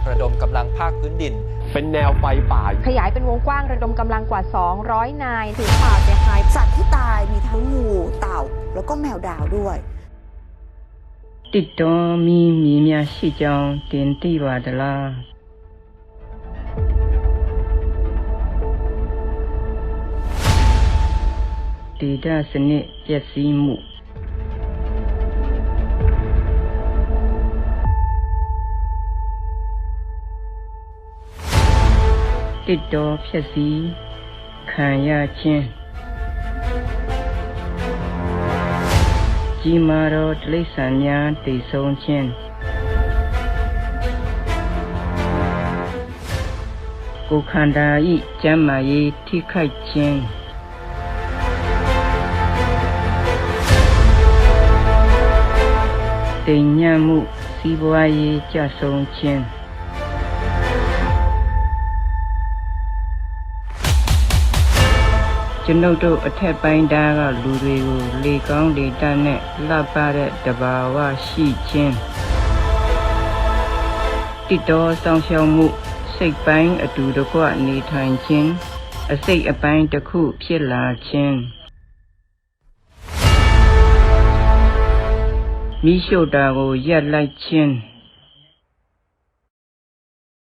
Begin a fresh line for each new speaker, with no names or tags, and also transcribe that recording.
ภาคพื้นดิน
เป็นแนวไฟป่า
ขยายเป็นวงกว้างระดมกำลังกว่า 200 นายถึงป่าเสียหาย
สัตว์ที่ตายมีทั้งงูเต่า แล้วก็แมวดาวด้วย
တစ်တွန်မီမြေများရှိကြောင်းတင်သိပါသလား ဒေတာစနစ်ပျက်စီးမှု စ်တော်ဖြစ်စီခံရခြင်းကြီးမာသောတိရစ္ဆာန်များတည်ဆုံးခြင်းကိုယ်ခန္ဓာဤကျမ်းမာရေးထိခိုက်ခြင်းတိမ်ညံ့မှုစီးပွားရေးကြဆုံးခြင်း ကျွန်ုပ်တို့အထက်ပိုင်းသားကလူတွေကိုလေကောင်းလေတတ်နဲ့လှပတဲ့တဘာဝရှိခြင်းတိတော်ဆောင်ရှောက်မှုစိတ်ပိုင်းအတူတကွနေထိုင်ခြင်းအစိတ်အပိုင်းတစ်ခုဖြစ်လာခြင်းမိရှုတာကိုရက်လိုက်ခြင်း